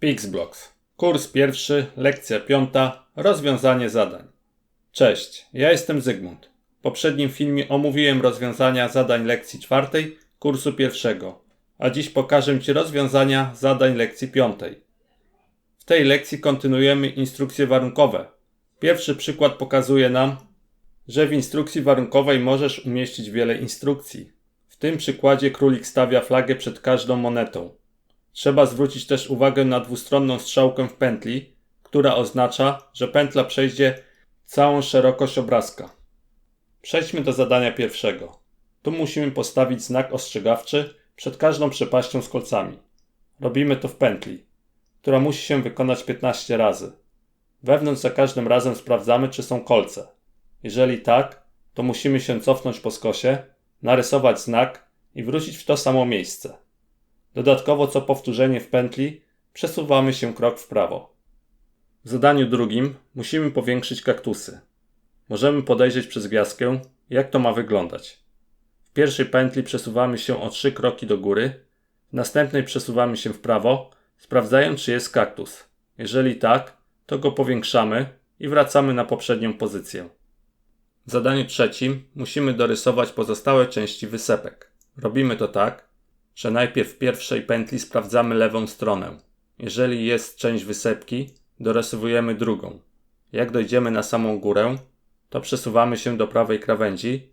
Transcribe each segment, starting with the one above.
Pixblocks. Kurs pierwszy, lekcja piąta, rozwiązanie zadań. Cześć, ja jestem Zygmunt. W poprzednim filmie omówiłem rozwiązania zadań lekcji czwartej kursu pierwszego, a dziś pokażę Ci rozwiązania zadań lekcji piątej. W tej lekcji kontynuujemy instrukcje warunkowe. Pierwszy przykład pokazuje nam, że w instrukcji warunkowej możesz umieścić wiele instrukcji. W tym przykładzie królik stawia flagę przed każdą monetą. Trzeba zwrócić też uwagę na dwustronną strzałkę w pętli, która oznacza, że pętla przejdzie całą szerokość obrazka. Przejdźmy do zadania pierwszego. Tu musimy postawić znak ostrzegawczy przed każdą przepaścią z kolcami. Robimy to w pętli, która musi się wykonać 15 razy. Wewnątrz za każdym razem sprawdzamy, czy są kolce. Jeżeli tak, to musimy się cofnąć po skosie, narysować znak i wrócić w to samo miejsce. Dodatkowo co powtórzenie w pętli przesuwamy się krok w prawo. W zadaniu drugim musimy powiększyć kaktusy. Możemy podejrzeć przez gwiazdkę, jak to ma wyglądać. W pierwszej pętli przesuwamy się o trzy kroki do góry, w następnej przesuwamy się w prawo, sprawdzając czy jest kaktus. Jeżeli tak, to go powiększamy i wracamy na poprzednią pozycję. W zadaniu trzecim musimy dorysować pozostałe części wysepek. Robimy to tak, że najpierw w pierwszej pętli sprawdzamy lewą stronę. Jeżeli jest część wysepki, dorysowujemy drugą. Jak dojdziemy na samą górę, to przesuwamy się do prawej krawędzi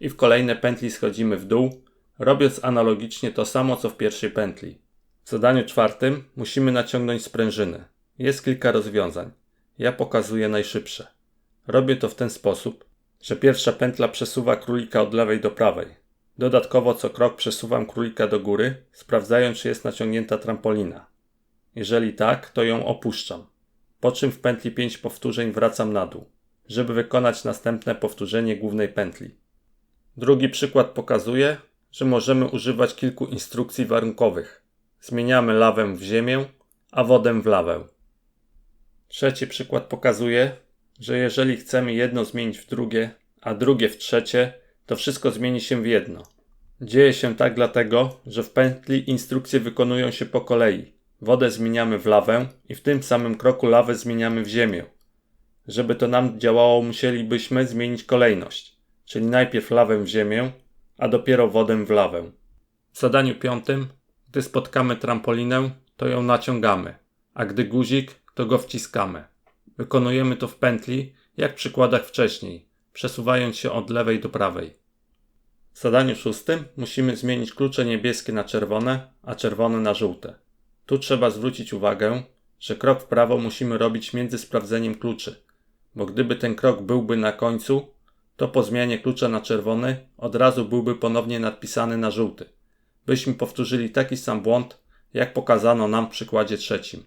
i w kolejne pętli schodzimy w dół, robiąc analogicznie to samo co w pierwszej pętli. W zadaniu czwartym musimy naciągnąć sprężyny. Jest kilka rozwiązań. Ja pokazuję najszybsze. Robię to w ten sposób, że pierwsza pętla przesuwa królika od lewej do prawej. Dodatkowo co krok przesuwam królika do góry, sprawdzając czy jest naciągnięta trampolina. Jeżeli tak, to ją opuszczam. Po czym w pętli 5 powtórzeń wracam na dół, żeby wykonać następne powtórzenie głównej pętli. Drugi przykład pokazuje, że możemy używać kilku instrukcji warunkowych. Zmieniamy lawę w ziemię, a wodę w lawę. Trzeci przykład pokazuje, że jeżeli chcemy jedno zmienić w drugie, a drugie w trzecie, to wszystko zmieni się w jedno. Dzieje się tak dlatego, że w pętli instrukcje wykonują się po kolei. Wodę zmieniamy w lawę i w tym samym kroku lawę zmieniamy w ziemię. Żeby to nam działało, musielibyśmy zmienić kolejność, czyli najpierw lawę w ziemię, a dopiero wodę w lawę. W zadaniu piątym, gdy spotkamy trampolinę, to ją naciągamy, a gdy guzik, to go wciskamy. Wykonujemy to w pętli, jak w przykładach wcześniej, przesuwając się od lewej do prawej. W zadaniu szóstym musimy zmienić klucze niebieskie na czerwone, a czerwone na żółte. Tu trzeba zwrócić uwagę, że krok w prawo musimy robić między sprawdzeniem kluczy, bo gdyby ten krok byłby na końcu, to po zmianie klucza na czerwony od razu byłby ponownie nadpisany na żółty. Byśmy powtórzyli taki sam błąd, jak pokazano nam w przykładzie trzecim.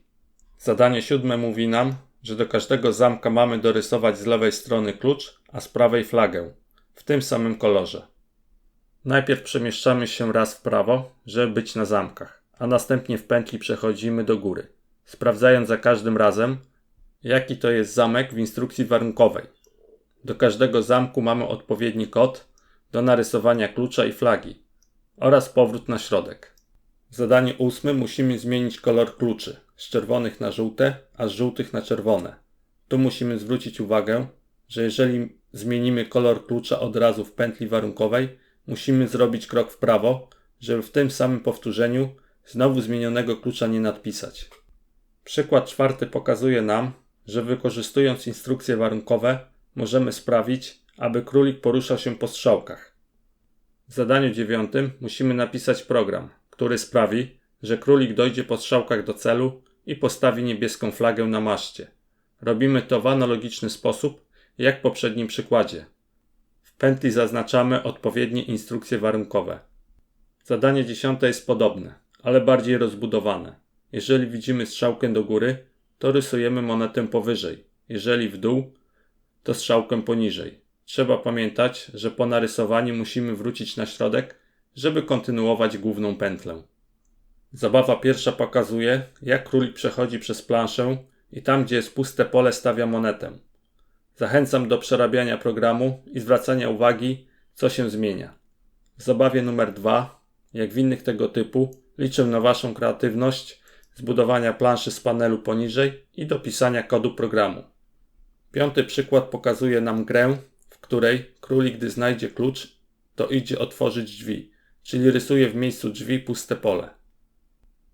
Zadanie siódme mówi nam, że do każdego zamka mamy dorysować z lewej strony klucz, a z prawej flagę, w tym samym kolorze. Najpierw przemieszczamy się raz w prawo, żeby być na zamkach, a następnie w pętli przechodzimy do góry, sprawdzając za każdym razem, jaki to jest zamek w instrukcji warunkowej. Do każdego zamku mamy odpowiedni kod do narysowania klucza i flagi oraz powrót na środek. W zadaniu ósmym musimy zmienić kolor kluczy z czerwonych na żółte, a z żółtych na czerwone. Tu musimy zwrócić uwagę, że jeżeli zmienimy kolor klucza od razu w pętli warunkowej, musimy zrobić krok w prawo, żeby w tym samym powtórzeniu znowu zmienionego klucza nie nadpisać. Przykład czwarty pokazuje nam, że wykorzystując instrukcje warunkowe możemy sprawić, aby królik poruszał się po strzałkach. W zadaniu dziewiątym musimy napisać program, który sprawi, że królik dojdzie po strzałkach do celu i postawi niebieską flagę na maszcie. Robimy to w analogiczny sposób, jak w poprzednim przykładzie. W pętli zaznaczamy odpowiednie instrukcje warunkowe. Zadanie dziesiąte jest podobne, ale bardziej rozbudowane. Jeżeli widzimy strzałkę do góry, to rysujemy monetę powyżej. Jeżeli w dół, to strzałkę poniżej. Trzeba pamiętać, że po narysowaniu musimy wrócić na środek, żeby kontynuować główną pętlę. Zabawa pierwsza pokazuje, jak królik przechodzi przez planszę i tam, gdzie jest puste pole, stawia monetę. Zachęcam do przerabiania programu i zwracania uwagi, co się zmienia. W zabawie numer dwa, jak w innych tego typu, liczę na Waszą kreatywność, zbudowania planszy z panelu poniżej i dopisania kodu programu. Piąty przykład pokazuje nam grę, w której królik, gdy znajdzie klucz, to idzie otworzyć drzwi, czyli rysuje w miejscu drzwi puste pole.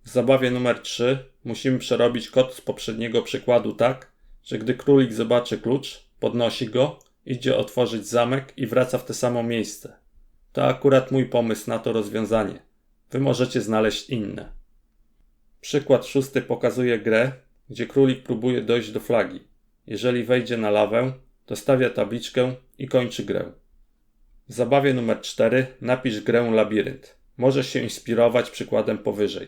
W zabawie numer 3 musimy przerobić kod z poprzedniego przykładu tak, że gdy królik zobaczy klucz, podnosi go, idzie otworzyć zamek i wraca w to samo miejsce. To akurat mój pomysł na to rozwiązanie. Wy możecie znaleźć inne. Przykład szósty pokazuje grę, gdzie królik próbuje dojść do flagi. Jeżeli wejdzie na lawę, to stawia tabliczkę i kończy grę. W zabawie numer 4 napisz grę Labirynt. Możesz się inspirować przykładem powyżej.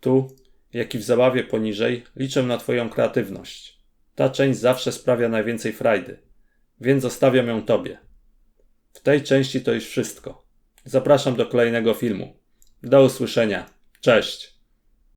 Tu, jak i w zabawie poniżej, liczę na Twoją kreatywność. Ta część zawsze sprawia najwięcej frajdy, więc zostawiam ją Tobie. W tej części to już wszystko. Zapraszam do kolejnego filmu. Do usłyszenia. Cześć!